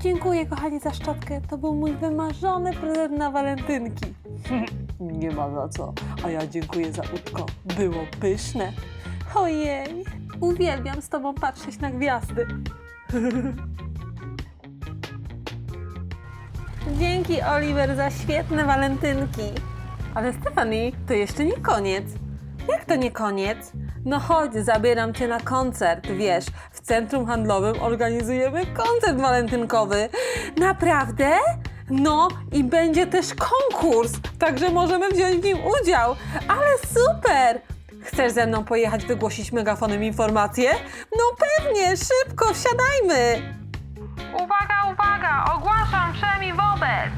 Dziękuję, kochani, za szczotkę. To był mój wymarzony prezent na walentynki. Nie ma za co. A ja dziękuję za łódko. Było pyszne. Ojej, uwielbiam z tobą patrzeć na gwiazdy. Dzięki, Oliver, za świetne walentynki. Ale Stefani, to jeszcze nie koniec. Jak to nie koniec? No chodź, zabieram cię na koncert, wiesz, w centrum handlowym organizujemy koncert walentynkowy. Naprawdę? No i będzie też konkurs, także możemy wziąć w nim udział. Ale super! Chcesz ze mną pojechać wygłosić megafonem informacje? No pewnie, szybko, wsiadajmy! Uwaga, uwaga! Ogłaszam wszemi wobec,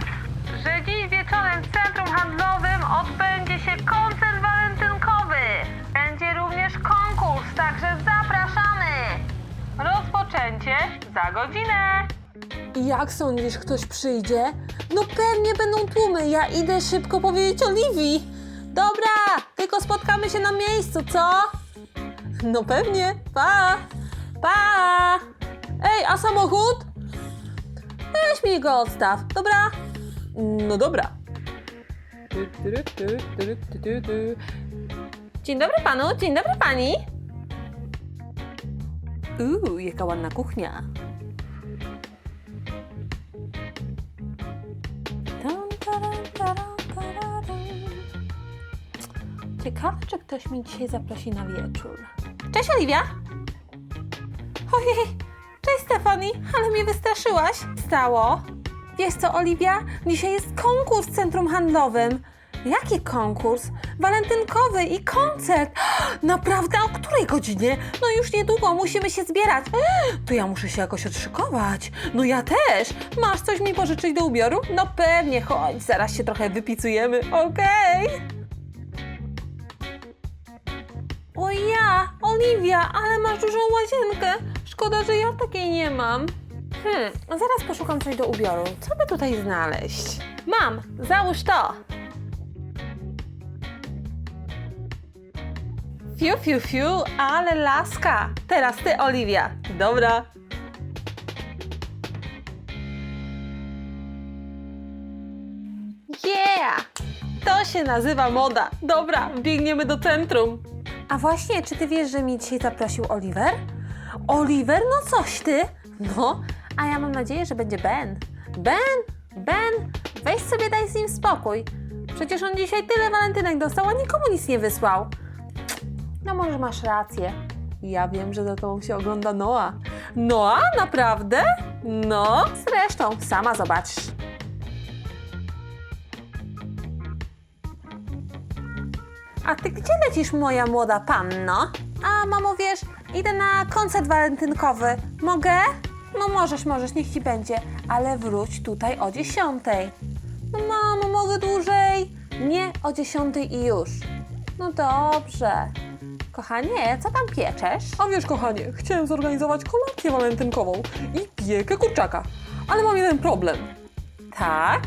że dziś wieczorem w centrum handlowym odbędzie się koncert walentynkowy. Również konkurs, także zapraszamy. Rozpoczęcie za godzinę. I Jak sądzisz, ktoś przyjdzie? No pewnie będą tłumy. Ja idę szybko powiedzieć Oliwii. Dobra, tylko spotkamy się na miejscu, co? No pewnie. Pa! Pa! Ej, a samochód? Weź mi go odstaw, dobra? No dobra. Dzień dobry panu, dzień dobry pani. Uuu, jaka ładna kuchnia. Ciekawe, czy ktoś mnie dzisiaj zaprosi na wieczór. Cześć, Oliwia! Ojej, cześć, Stefani, ale mnie wystraszyłaś. Stało? Wiesz co, Oliwia? Dzisiaj jest konkurs w centrum handlowym. Jaki konkurs? Walentynkowy i koncert. Naprawdę? O której godzinie? No już niedługo, musimy się zbierać. To ja muszę się jakoś odszykować. No ja też. Masz coś mi pożyczyć do ubioru? No pewnie, chodź, zaraz się trochę wypicujemy, okej? O ja, Oliwia, ale masz dużą łazienkę. Szkoda, że ja takiej nie mam. Hmm, zaraz poszukam coś do ubioru. Co by tutaj znaleźć? Mam, załóż to. Fiu, fiu, fiu, ale laska. Teraz ty, Oliwia. Dobra. Yeah! To się nazywa moda. Dobra, biegniemy do centrum. A właśnie, czy ty wiesz, że mi dzisiaj zaprosił Oliver? Oliver? No coś ty. No, a ja mam nadzieję, że będzie Ben. Ben? Ben? Weź sobie daj z nim spokój. Przecież on dzisiaj tyle walentynek dostał, a nikomu nic nie wysłał. No może masz rację. Ja wiem, że za tobą się ogląda Noa. Noa? Naprawdę? No, zresztą, sama zobaczysz. A ty gdzie lecisz, moja młoda panno? A mamo, wiesz, idę na koncert walentynkowy. Mogę? No możesz, możesz, niech ci będzie. Ale wróć tutaj o dziesiątej. No mamo, mogę dłużej? Nie, o dziesiątej i już. No dobrze. Kochanie, co tam pieczesz? A wiesz, kochanie, chciałem zorganizować kolację walentynkową i piekę kurczaka. Ale mam jeden problem. Tak?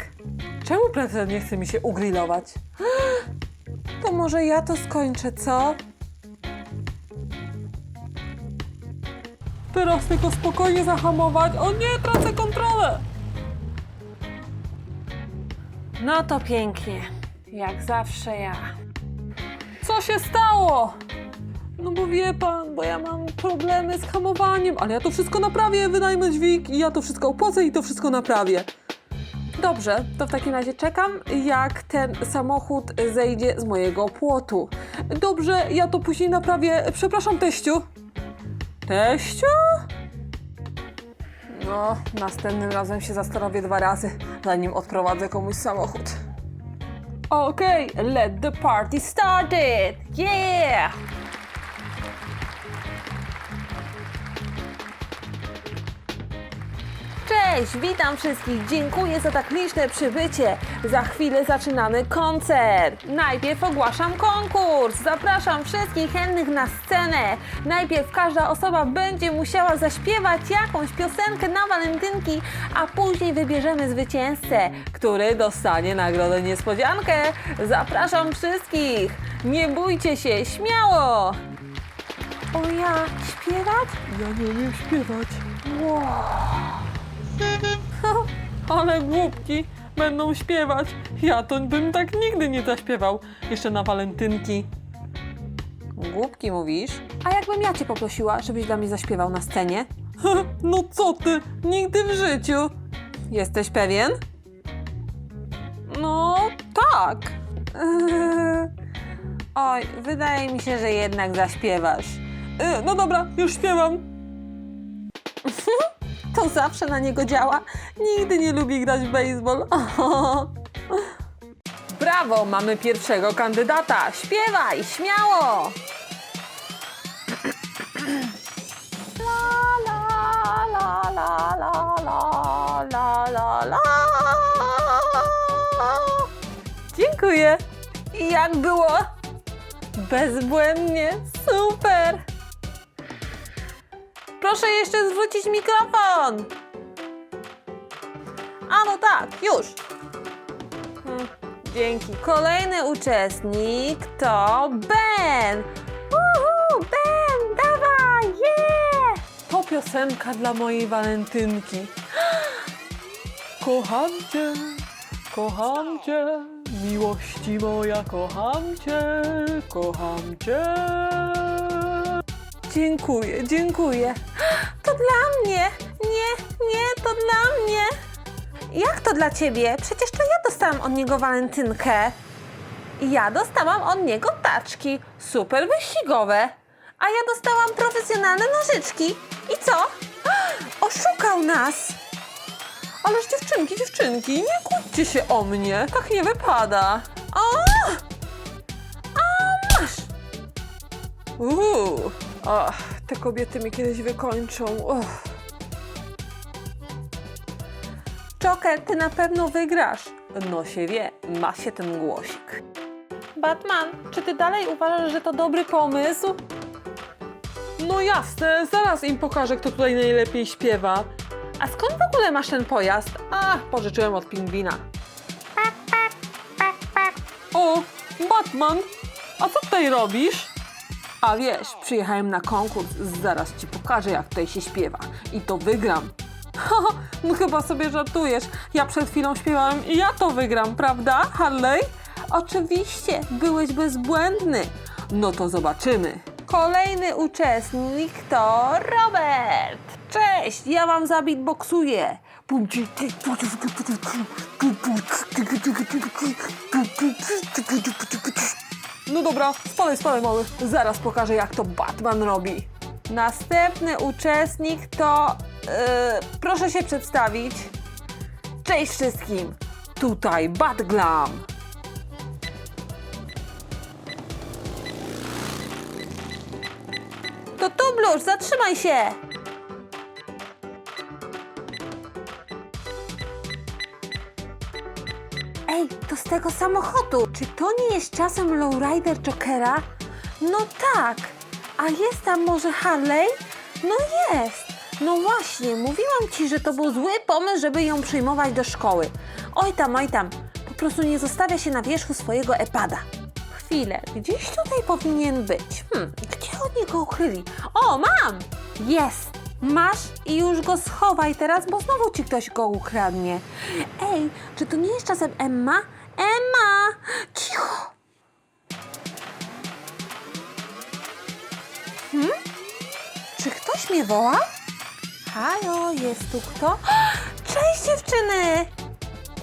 Czemu prezydent nie chce mi się ugrillować? To może ja to skończę, co? Teraz tylko spokojnie zahamować. O nie, tracę kontrolę! No to pięknie. Jak zawsze ja. Co się stało? No bo wie pan, bo ja mam problemy z hamowaniem, ale ja to wszystko naprawię, wynajmę dźwig i ja to wszystko opłacę i to wszystko naprawię. Dobrze, to w takim razie czekam, jak ten samochód zejdzie z mojego płotu. Dobrze, ja to później naprawię. Przepraszam, teściu. Teściu? No, następnym razem się zastanowię dwa razy, zanim odprowadzę komuś samochód. Okej, let the party started! Yeah! Cześć, witam wszystkich. Dziękuję za tak liczne przybycie. Za chwilę zaczynamy koncert. Najpierw ogłaszam konkurs. Zapraszam wszystkich chętnych na scenę. Najpierw każda osoba będzie musiała zaśpiewać jakąś piosenkę na walentynki, a później wybierzemy zwycięzcę, który dostanie nagrodę niespodziankę. Zapraszam wszystkich. Nie bójcie się, śmiało. O ja, śpiewać? Ja nie umiem śpiewać. Wow. Ale głupki będą śpiewać. Ja to bym tak nigdy nie zaśpiewał. Jeszcze na walentynki. Głupki mówisz? A jakbym ja cię poprosiła, żebyś dla mnie zaśpiewał na scenie? No co ty? Nigdy w życiu. Jesteś pewien? No tak. Eee, Oj, wydaje mi się, że jednak zaśpiewasz. E, No dobra, już śpiewam. To zawsze na niego działa. Nigdy nie lubi grać w baseball. Brawo, mamy pierwszego kandydata. Śpiewaj, śmiało! Dziękuję. I jak było? Bezbłędnie, super! Proszę jeszcze zwrócić mikrofon. A no tak, już. Hmm, Dzięki. Kolejny uczestnik to Ben. Uhu, Ben, dawaj, yeah! To piosenka dla mojej walentynki. Kocham cię, kocham cię, miłości moja, kocham cię, kocham cię. Dziękuję, dziękuję. To dla mnie. Nie, nie, to dla mnie. Jak to dla ciebie? Przecież to ja dostałam od niego walentynkę. I Ja dostałam od niego taczki. Super wyścigowe. A ja dostałam profesjonalne nożyczki. I co? Oszukał nas. Ależ dziewczynki, dziewczynki, nie kłóćcie się o mnie, tak nie wypada. O! A masz. Uuu, te kobiety mnie kiedyś wykończą. Uff. Ty na pewno wygrasz. No się wie, ma się ten głosik. Batman, czy ty dalej uważasz, że to dobry pomysł? No jasne, zaraz im pokażę, kto tutaj najlepiej śpiewa. A skąd w ogóle masz ten pojazd? A, pożyczyłem od pingwina. O, Batman, a co tutaj robisz? A wiesz, przyjechałem na konkurs, zaraz ci pokażę, jak tutaj się śpiewa. I to wygram. Haha, no chyba sobie żartujesz. Ja przed chwilą śpiewałem i ja to wygram, prawda, Harley? Oczywiście, byłeś bezbłędny. No to zobaczymy. Kolejny uczestnik to Robert. Cześć, ja wam zabitboksuję. No dobra, spadaj, spadaj mały. Zaraz pokażę, jak to Batman robi. Następny uczestnik to... Yy, proszę się przedstawić. Cześć wszystkim. Tutaj Batglam. To tu, Blusz, zatrzymaj się. To z tego samochodu. Czy to nie jest czasem lowrider Jokera? No tak. A jest tam może Harley? No jest. No właśnie, mówiłam ci, że to był zły pomysł, żeby ją przyjmować do szkoły. Oj tam, oj tam. Po prostu nie zostawia się na wierzchu swojego epada. Chwilę, gdzieś tutaj powinien być. Hmm, gdzie oni go ukryli? O, mam! Jest! Masz i już go schowaj teraz, bo znowu ci ktoś go ukradnie. Ej, czy to nie jest czasem Emma? Emma! Cicho! Hmm? Czy ktoś mnie woła? Halo, jest tu kto? Cześć dziewczyny!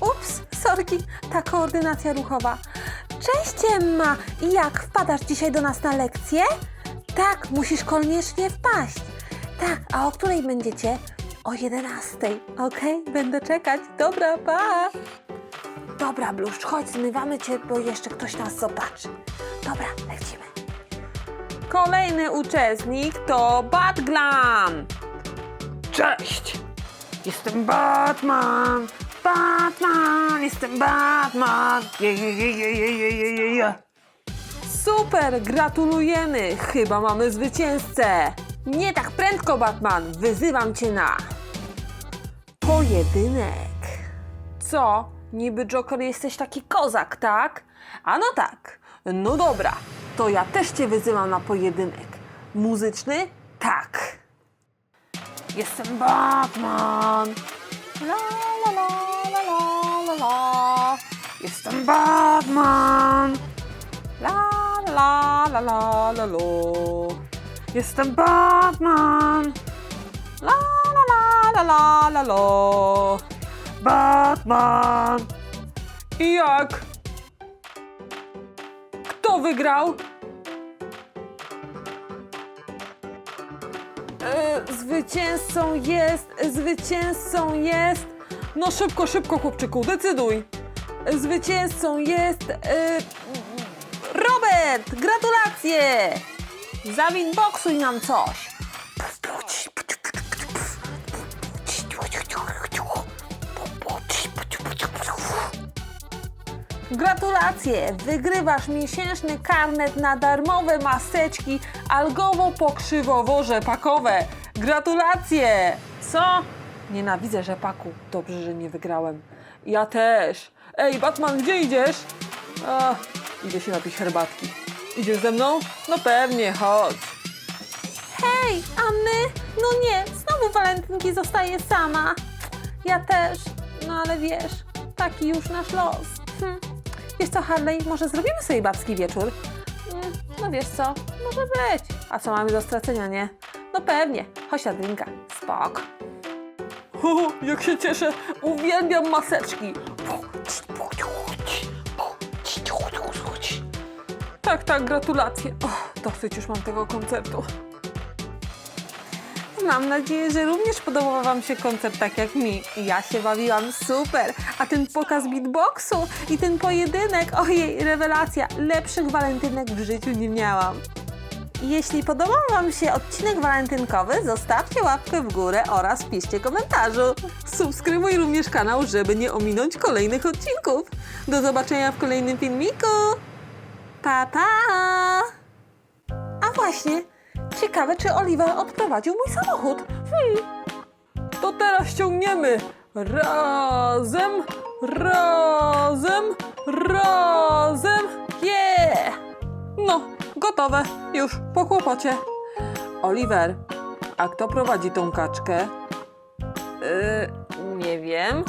Ups, sorki, ta koordynacja ruchowa. Cześć Emma! I jak, wpadasz dzisiaj do nas na lekcję? Tak, musisz koniecznie wpaść. Tak, a o której będziecie? O 11. Okej, będę czekać. Dobra, pa! Dobra, Bluszcz, chodź, zmywamy cię, bo jeszcze ktoś nas zobaczy. Dobra, lecimy. Kolejny uczestnik to Batglam. Cześć! Jestem Batman! Batman! Jestem Batman! Je, je, je, je, je, je, je, je, je. Super, gratulujemy! Chyba mamy zwycięzcę! Nie tak prędko, Batman! Wyzywam cię na pojedynek. Co? Niby Joker jesteś taki kozak, tak? A no tak. No dobra, to ja też cię wyzywam na pojedynek. Muzyczny? Tak. Jestem Batman! La la la la la la la. Jestem Batman. La la la la la la. Jestem Batman. La la la la la la. Batman. I jak? Kto wygrał? E, zwycięzcą jest, zwycięzcą jest. No szybko, szybko, chłopczyku, decyduj. Zwycięzcą jest. E, Robert! Gratulacje! Zawinboksuj nam coś. Gratulacje! Wygrywasz miesięczny karnet na darmowe maseczki algowo-pokrzywowo-rzepakowe. Gratulacje! Co? Nienawidzę rzepaku. Dobrze, że nie wygrałem. Ja też. Ej, Batman, gdzie idziesz? A, idę się napić herbatki. Idziesz ze mną? No pewnie, chodź. Hej, a my? No nie, znowu walentynki zostaje sama. Ja też, no ale wiesz, taki już nasz los. Hm. Wiesz co, Harley, może zrobimy sobie babski wieczór? Mm, no wiesz co, może być. A co mamy do stracenia, nie? No pewnie, chodź na drinka, spok. O, jak się cieszę! Uwielbiam maseczki! Tak, tak, gratulacje. Och, dosyć już mam tego koncertu. Mam nadzieję, że również podobał Wam się koncert tak jak mi. Ja się bawiłam super, a ten pokaz beatboxu i ten pojedynek, ojej, rewelacja, lepszych walentynek w życiu nie miałam. Jeśli podobał Wam się odcinek walentynkowy, zostawcie łapkę w górę oraz piszcie komentarzu. Subskrybuj również kanał, żeby nie ominąć kolejnych odcinków. Do zobaczenia w kolejnym filmiku. Pa, pa! A właśnie, ciekawe czy Oliver odprowadził mój samochód. Hmm, To teraz ściągniemy. Razem, razem, razem. Yeah! No, gotowe. Już po kłopocie. Oliver, a kto prowadzi tą kaczkę? Yy, nie wiem.